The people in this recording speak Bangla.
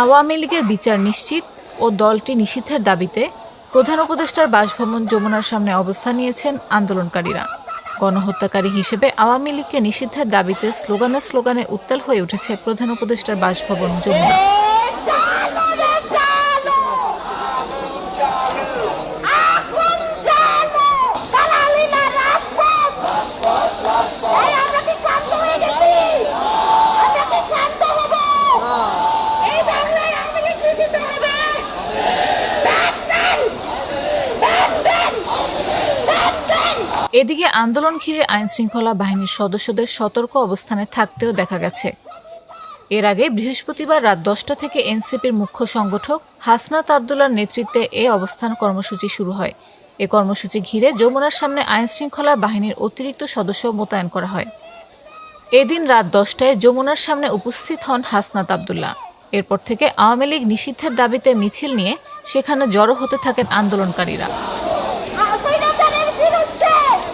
আওয়ামী লীগের বিচার নিশ্চিত ও দলটি নিষিদ্ধের দাবিতে প্রধান উপদেষ্টার বাসভবন যমুনার সামনে অবস্থান নিয়েছেন আন্দোলনকারীরা। গণহত্যাকারী হিসেবে আওয়ামী লীগকে নিষিদ্ধের দাবিতে স্লোগানে স্লোগানে উত্তাল হয়ে উঠেছে প্রধান উপদেষ্টার বাসভবন যমুনা। এদিকে আন্দোলন ঘিরে আইনশৃঙ্খলা বাহিনীর সদস্যদের সতর্ক অবস্থানে থাকতেও দেখা গেছে। এর আগে বৃহস্পতিবার রাত দশটা থেকে এনসিপির মুখ্য সংগঠক হাসনাত আবদুল্লার নেতৃত্বে এ অবস্থান কর্মসূচি শুরু হয়। এ কর্মসূচি ঘিরে যমুনার সামনে আইনশৃঙ্খলা বাহিনীর অতিরিক্ত সদস্য মোতায়েন করা হয়। এদিন রাত দশটায় যমুনার সামনে উপস্থিত হন হাসনাত আবদুল্লাহ। এরপর থেকে আওয়ামী লীগ নিষিদ্ধের দাবিতে মিছিল নিয়ে সেখানে জড়ো হতে থাকেন আন্দোলনকারীরা। I'll clean up that empty mistake!